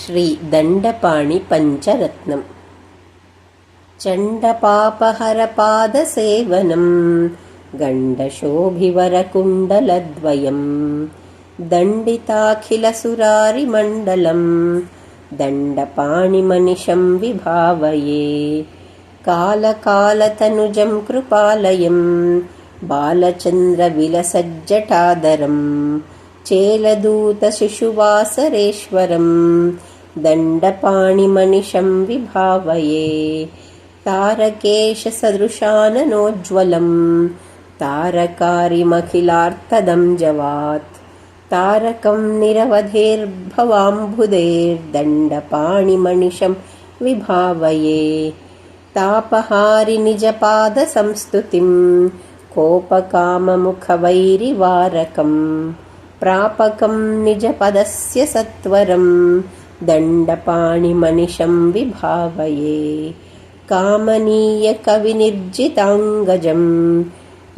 श्रीदण्डपाणिपञ्चरत्नम्। चण्डपापहरपादसेवनम् गण्डशोभिवरकुण्डलद्वयम् दण्डिताखिलसुरारिमण्डलम् दण्डपाणिमनिशं विभावये कालकालतनुजं कृपालयम् बालचन्द्रविलसज्जटादरम् चेलदूतशिशुवासरेश्वरम् दण्डपाणिमनिशं विभावये तारकेशसदृशाननोज्ज्वलम् तारकारिमखिलार्थदं जवात् तारकं निरवधेर्भवाम्बुधेर्दण्डपाणिमनिशं विभावये तापहारिनिजपादसंस्तुतिं कोपकाममुखवैरिवारकम् प्रापकं निजपदस्य सत्वरं दण्डपाणिमनिशं विभावये। कामनीयकविनिर्जिताङ्गजं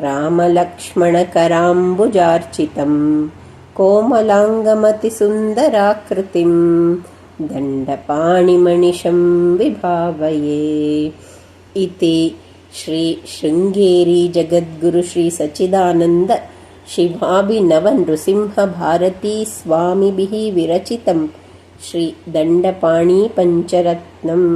रामलक्ष्मणकराम्बुजार्चितं कोमलाङ्गमतिसुन्दराकृतिं दण्डपाणिमनिशं विभावये। इति शिवाभिनवनृसिंहभारतीस्वामिभिः विरचितं श्रीदण्डपाणिपञ्चरत्नम्